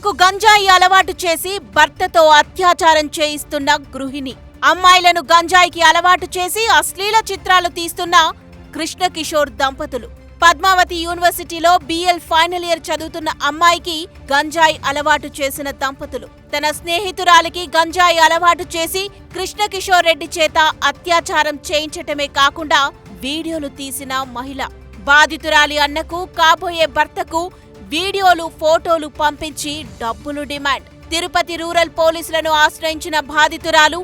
అమ్మాయిలకు గంజాయి అలవాటు చేసి భర్తతో అత్యాచారం చేయిస్తున్న గృహిణి. అమ్మాయిలను గంజాయికి అలవాటు చేసి అశ్లీల చిత్రాలు తీస్తున్న కృష్ణ కిషోర్ దంపతులు. పద్మావతి యూనివర్సిటీలో బిఎల్ ఫైనల్ ఇయర్ చదువుతున్న అమ్మాయికి గంజాయి అలవాటు చేసిన దంపతులు. తన స్నేహితురాలికి గంజాయి అలవాటు చేసి కృష్ణ కిషోర్ రెడ్డి చేత అత్యాచారం చేయించటమే కాకుండా వీడియోలు తీసిన మహిళ. బాధితురాలి అన్నకు కాబోయే భర్తకు వీడియోలు ఫోటోలు పంపించి డబ్బులు డిమాండ్. తిరుపతి రూరల్ పోలీసులను ఆశ్రయించిన బాధితురాలు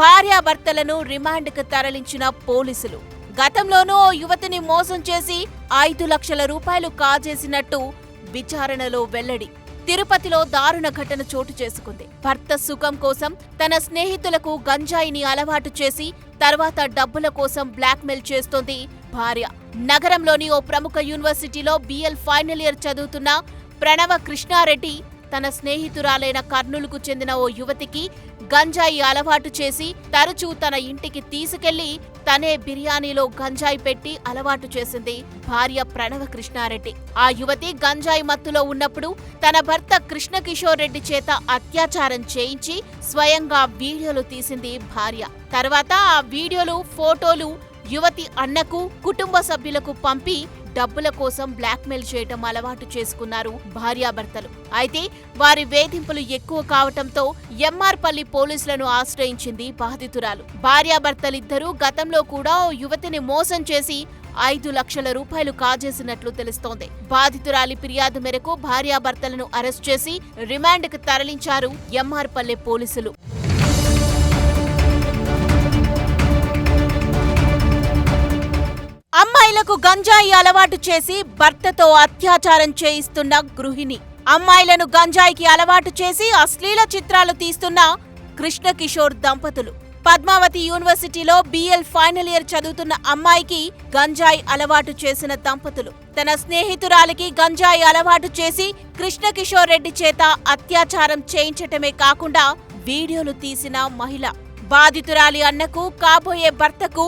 భార్యాభర్తలను రిమాండ్కు తరలించిన పోలీసులు. గతంలోనూ ఓ యువతిని మోసం చేసి ఐదు లక్షల రూపాయలు కాజేసినట్టు విచారణలో వెల్లడి. తిరుపతిలో దారుణ ఘటన చోటు చేసుకుంది. భర్త సుఖం కోసం తన స్నేహితులకు గంజాయిని అలవాటు చేసి తర్వాత డబ్బుల కోసం బ్లాక్మెయిల్ చేస్తోంది భార్య. నగరంలోని ఓ ప్రముఖ యూనివర్సిటీలో బిఎల్ ఫైనల్ ఇయర్ చదువుతున్న ప్రణవ కృష్ణారెడ్డి తన స్నేహితురాలైన కర్నూలుకు చెందిన ఓ యువతికి గంజాయి అలవాటు చేసి తరచూ తన ఇంటికి తీసుకెళ్ళి తనే బిర్యానీలో గంజాయి పెట్టి అలవాటు చేసింది భార్య ప్రణవ కృష్ణారెడ్డి. ఆ యువతి గంజాయి మత్తులో ఉన్నప్పుడు తన భర్త కృష్ణ కిషోర్ రెడ్డి చేత అత్యాచారం చేయించి స్వయంగా వీడియోలు తీసింది భార్య. తర్వాత ఆ వీడియోలు ఫోటోలు యువతి అన్నకు కుటుంబ సభ్యులకు పంపి డబ్బుల కోసం బ్లాక్మెయిల్ చేయటం అలవాటు చేసుకున్నారు భార్యాభర్తలు. అయితే వారి వేధింపులు ఎక్కువ కావటంతో ఎంఆర్పల్లి పోలీసులను ఆశ్రయించింది బాధితురాలు. భార్యాభర్తలిద్దరూ గతంలో కూడా ఓ యువతిని మోసం చేసి ఐదు లక్షల రూపాయలు కాజేసినట్లు తెలుస్తోంది. బాధితురాలి ఫిర్యాదు మేరకు భార్యాభర్తలను అరెస్ట్ చేసి రిమాండ్కు తరలించారు ఎంఆర్పల్లె పోలీసులు. అమ్మాయిలకు గంజాయి అలవాటు చేసి భర్తతో అత్యాచారం చేయిస్తున్న గృహిణి. అమ్మాయిలను గంజాయికి అలవాటు చేసి అశ్లీల చిత్రాలు తీస్తున్న కృష్ణ కిషోర్ దంపతులు. పద్మావతి యూనివర్సిటీలో బీఎల్ ఫైనల్ ఇయర్ చదువుతున్న అమ్మాయికి గంజాయి అలవాటు చేసిన దంపతులు. తన స్నేహితురాలికి గంజాయి అలవాటు చేసి కృష్ణ కిషోర్ రెడ్డి చేత అత్యాచారం చేయించటమే కాకుండా వీడియోలు తీసిన మహిళ. బాధితురాలి అన్నకు కాబోయే భర్తకు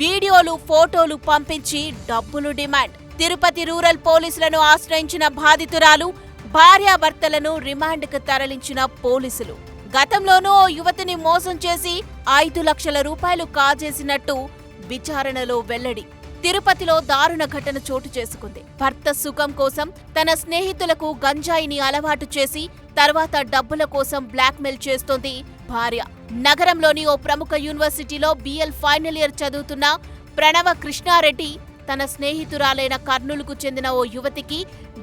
వీడియోలు ఫోటోలు పంపించి డబ్బులు డిమాండ్. తిరుపతి రూరల్ పోలీసులను ఆశ్రయించిన బాధితురాలు భార్యాభర్తలను రిమాండ్కు తరలించిన పోలీసులు. గతంలోనూ యువతిని మోసం చేసి ఐదు లక్షల రూపాయలు కాజేసినట్టు విచారణలో వెల్లడి. తిరుపతిలో దారుణ ఘటన చోటు చేసుకుంది. భర్త సుఖం కోసం తన స్నేహితులకు గంజాయిని అలవాటు చేసి తర్వాత డబ్బుల కోసం బ్లాక్మెయిల్ చేస్తోంది భార్య. నగరంలోని ఓ ప్రముఖ యూనివర్సిటీలో బిఎల్ ఫైనల్ ఇయర్ చదువుతున్న ప్రణవ కృష్ణారెడ్డి తన స్నేహితురాలైన కర్నూలుకు చెందిన ఓ యువతికి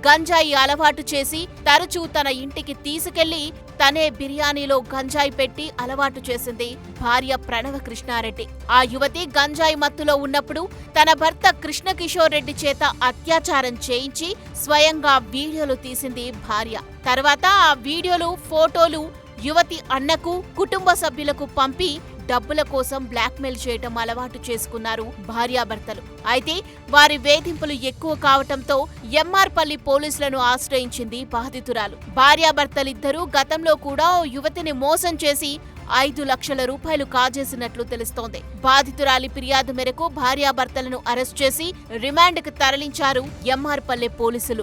గంజాయి అలవాటు చేసి తరచూ తన ఇంటికి తీసుకెళ్ళి తనే బిర్యానీలో గంజాయి పెట్టి అలవాటు చేసింది భార్య ప్రణవ కృష్ణారెడ్డి. ఆ యువతి గంజాయి మత్తులో ఉన్నప్పుడు తన భర్త కృష్ణ కిషోర్ రెడ్డి చేత అత్యాచారం చేయించి స్వయంగా వీడియోలు తీసింది భార్య. తర్వాత ఆ వీడియోలు ఫోటోలు యువతి అన్నకు కుటుంబ సభ్యులకు పంపి డబ్బుల కోసం బ్లాక్మెయిల్ చేయటం అలవాటు చేసుకున్నారు భార్యాభర్తలు. అయితే వారి వేధింపులు ఎక్కువ కావటంతో ఎంఆర్పల్లి పోలీసులను ఆశ్రయించింది బాధితురాలు. భార్యాభర్తలిద్దరూ గతంలో కూడా ఓ యువతిని మోసం చేసి ఐదు లక్షల రూపాయలు కాజేసినట్లు తెలుస్తోంది. బాధితురాలి ఫిర్యాదు మేరకు భార్యాభర్తలను అరెస్ట్ చేసి రిమాండ్కు తరలించారు ఎంఆర్పల్లె పోలీసులు.